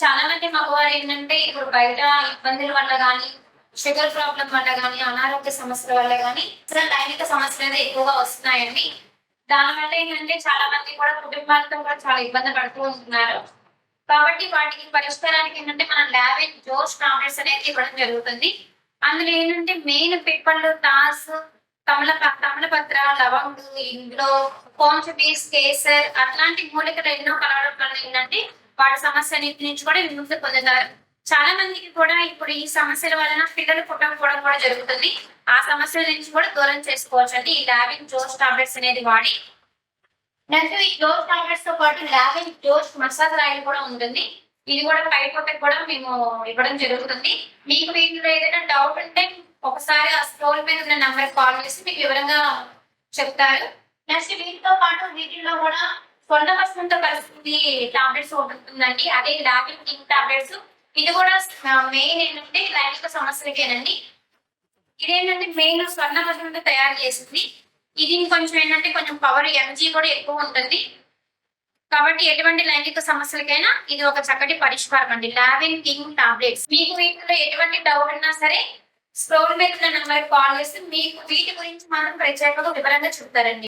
చాలా మంది మగవారు ఏంటంటే ఇప్పుడు బయట ఇబ్బందుల వల్ల కానీ షుగర్ ప్రాబ్లం వల్ల కానీ అనారోగ్య సమస్యల వల్ల కానీ అసలు లైంగిక సమస్యలు అయితే ఎక్కువగా వస్తున్నాయండి. దానివల్ల ఏంటంటే చాలా మంది కూడా కుటుంబాలతో కూడా చాలా ఇబ్బంది పడుతూ ఉంటున్నారు. కాబట్టి వాటికి పరిష్కారానికి ఏంటంటే మనం ల్యాబ్ జోష్ టాబ్లెట్స్ అనేది ఇవ్వడం జరుగుతుంది. అందులో ఏంటంటే మెయిన్ పిప్పళ్ళు తాస్ కమల తమలపత్ర లవంగు ఇందులో కోంచపీస్ కేసర్ అట్లాంటి మూలికలు ఎన్నో కలవడం వల్ల ఏంటంటే వాటి సమస్యన్నింటి నుంచి కూడా విముక్తి పొందుతారు చాలా మందికి కూడా ఇప్పుడు ఈ సమస్యల వలన పిల్లలు పుట్టకపోవడం కూడా జరుగుతుంది. ఆ సమస్యల నుంచి కూడా దూరం చేసుకోవచ్చు అండి ఈ లావింగ్ జోస్ టాబ్లెట్స్ అనేది వాడి నెక్స్ట్ ఈ జోస్ టాబ్లెట్స్తో పాటు లాబింగ్ జోస్ మసాజ్ ఆయిల్ కూడా ఉంటుంది. ఇది కూడా పై పొట్టకు కూడా మేము ఇవ్వడం జరుగుతుంది. మీకు వీటిలో ఏదైనా డౌట్ ఉంటే ఒకసారి ఆ స్క్రోల్ మీద ఉన్న నంబర్ కాల్ చేసి మీకు వివరంగా చెప్తారు. నెక్స్ట్ వీటితో పాటు వీటిల్లో కూడా కొండ వస్త్రంతో కలిసి టాబ్లెట్స్ ఉంటుందండి. అదే లాగిన్ కింగ్ టాబ్లెట్స్ ఇది కూడా మెయిన్ ఏంటంటే లైంగిక సమస్యలకేనండి. ఇదేంటంటే మెయిన్ స్వర్ణ వస్త్రంతో తయారు చేసింది ఇది కొంచెం ఏంటంటే కొంచెం పవర్ ఎంజీ కూడా ఎక్కువ ఉంటుంది. కాబట్టి ఎటువంటి లైంగిక సమస్యలకైనా ఇది ఒక చక్కటి పరిష్కారం అండి. లావిన్ కింగ్ టాబ్లెట్స్ మీకు వీటిలో ఎటువంటి డౌట్ ఉన్నా సరే స్క్రోల్ మీద నెంబర్ కాల్ చేసి మీకు వీటి గురించి మాత్రం ప్రత్యేకంగా వివరంగా చెప్తారండి.